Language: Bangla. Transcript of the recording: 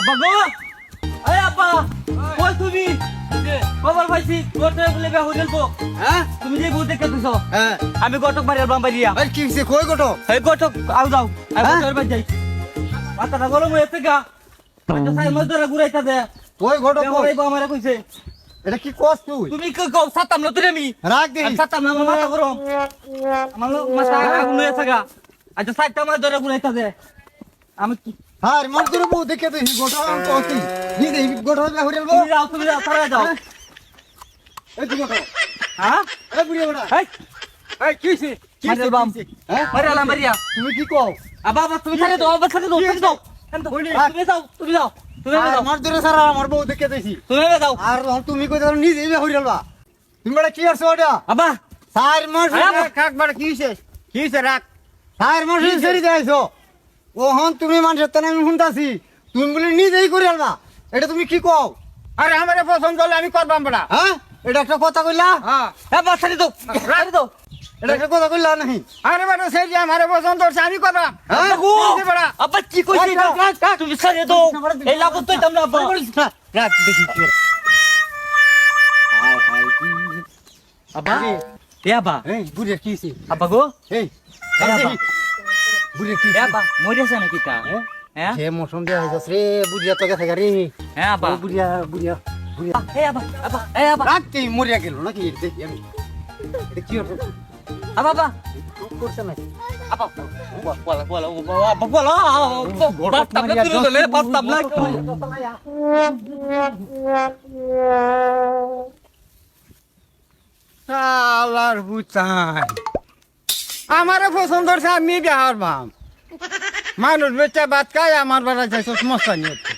আব্বা গো! এই আব্বা কই তুমি? খবর পাইছি গোটে বলে বে হোটেল পো হ্যাঁ? তুমি যে বউ দেখে তুইছ হ্যাঁ। আমি গটক বাড়ি আলবাম বাড়িয়া এই কি হইছে? কই গটো এই গটক আউ যাও। আমি হ্যাঁ? বাড়ি যাই। মাথাটা গরম হয়েছে গা। আচ্ছা সাই মজদুরা ঘুরাইতা দে। কই গটো কই? এই আমারে কইছে। এটা কি কস তুই? তুমি কি কও সাতাম না তুই আমি রাখ দে সাতাম না মাথা গরম। আমার মাথা আগুন হয়েছে গা। আচ্ছা সাইডটা আমার ধরে ঘুরাইতা দে। আমি কি আর মন করে বউ দেখে তুই গটো গটো বে হরিল বউ। তুমি যাও তুমি যাও তারা যাও। এই তুই গটো। হ্যাঁ? এই বুড়ি বড়া এই এই কি হইছে? কি মারি হইছে, বাম? হ্যাঁ? মারি আলাম মারিয়া। তুমি কি কও? আবা আবা তুমি ছাড়ে দাও আবা ছাড়ে দাও ছাড়ে দাও তুমি যাও। তুমি যাও তুমি যাও আমার ধরে সারা আমার বউ দেখে দিছি তুমি যাও। আর তুমি কই দাও নিজে তুমি বড় কি আছো ওটা? আবা। সার মাস আরে কাক বড় রাখ সার মাস সেরি যাইছো। ওহন তুমি মানুষের তানে আমি শুনতাছি। তুমি বলে নিজেই করে আলবা এটা তুমি কি কও? আরে আমারে পছন্দ হলে আমি করবাম বড়া হ্যাঁ? এটা একটা কথা কইলা? হ্যাঁ। আবা ছাড়ে দাও ছাড়ে দাও এটা একটা কথা কইলা নাহি? আরে বড় সেই যে আমারে পছন্দ হচ্ছে আমি করবাম। হ্যাঁ? গো বড়া আবা কি কইছি রাখ, রাখ, রাখ। তুমি ছাড়ে দাও। এই লাভ তো তোমরা আবা রাত দেখি কি আবা এ আবা এই বুড়িয়া কি হইছে? আবা গো। এই আবা বুড়িয়া কি? আবা মরিয়াছে নাকি তা হ্যাঁ? হ্যাঁ সে মৌসুম দেওয়া হয়েছে রে বুড়িয়া তোকে থাকে রে হ্যাঁ আবা ও বুড়িয়া বুড়িয়া বুড়িয়া এ আবা আবা এ আবা রাত্রি মরিয়া গেল নাকি দেখি আমি এটা কি হলো আবা করছে না আমারে পছন্দ হচ্ছে আমি বিহার হারবাম মানুষ বেচা বাদ খায়, আমার বেড়া যাইছ মস্তানি হচ্ছে।